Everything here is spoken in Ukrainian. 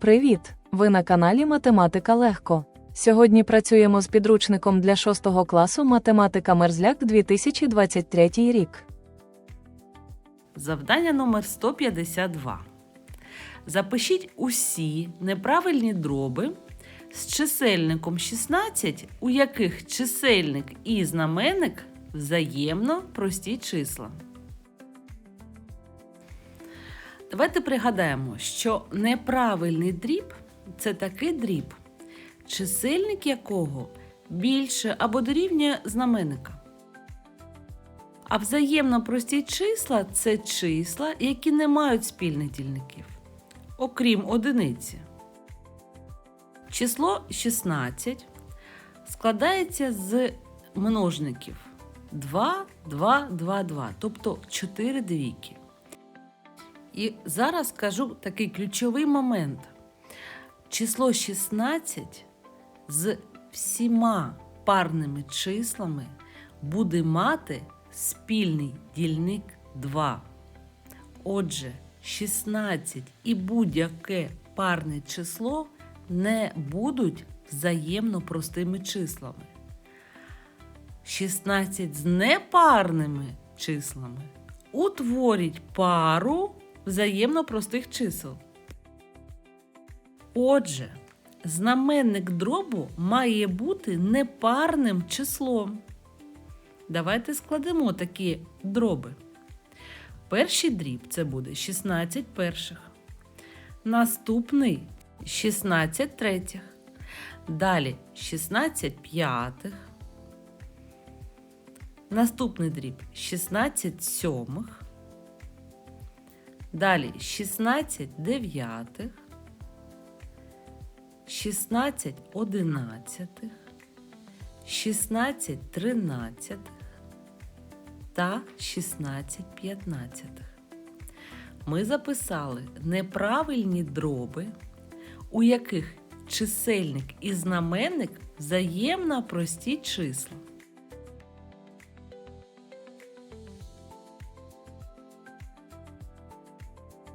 Привіт! Ви на каналі Математика Легко. Сьогодні працюємо з підручником для 6 класу Математика Мерзляк 2023 рік. Завдання номер 152. Запишіть усі неправильні дроби з чисельником 16, у яких чисельник і знаменник взаємно прості числа. Давайте пригадаємо, що неправильний дріб це такий дріб, чисельник якого більше або дорівнює знаменника. А взаємно прості числа це числа, які не мають спільних дільників, окрім одиниці. Число 16 складається з множників 2, 2, 2, 2, тобто 4 двійки. І зараз скажу такий ключовий момент. Число 16 з всіма парними числами буде мати спільний дільник 2. Отже, 16 і будь-яке парне число не будуть взаємно простими числами. 16 з непарними числами утворять пару взаємно простих чисел. Отже, знаменник дробу має бути непарним числом. Давайте складемо такі дроби. Перший дріб це буде 16 перших. Наступний 16 третіх. Далі 16 п'ятих. Наступний дріб 16 сьомих. Далі 16 дев'ятих. 16 одинадцятих. 16 тринадцятих та 16 п'ятнадцятих. Ми записали неправильні дроби, у яких чисельник і знаменник взаємно прості числа.